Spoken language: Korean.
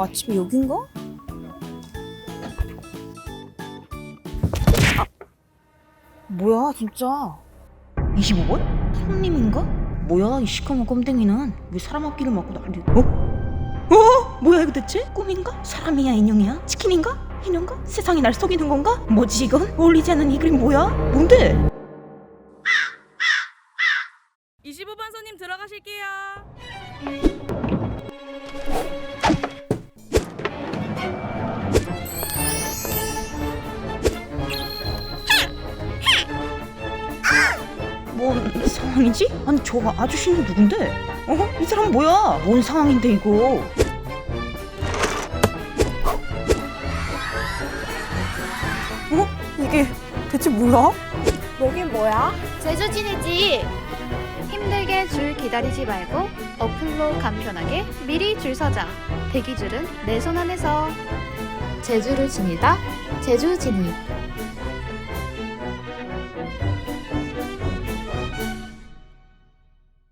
마침 여긴가? 아, 뭐야 진짜 25번? 손님인가? 뭐야 이 시커먼 껌댕이는 왜 사람 앞길을 막고 난리 어? 어? 뭐야 이거 대체? 꿈인가? 사람이야 인형이야? 치킨인가? 인형가? 세상이 날 속이는 건가? 뭐지 이건? 어울리지 않는 이 그림 뭐야? 뭔데? 25번 손님 들어가실게요. 뭔 상황이지? 아니 저 아저씨는 누군데? 어? 이 사람 뭐야? 뭔 상황인데 이거? 어? 이게 대체 뭐야? 여긴 뭐야? 제주 지내지. 힘들게 줄 기다리지 말고 어플로 간편하게 미리 줄 서자. 대기줄은 내 손 안에서. 제주를 지니다. 제주 지니.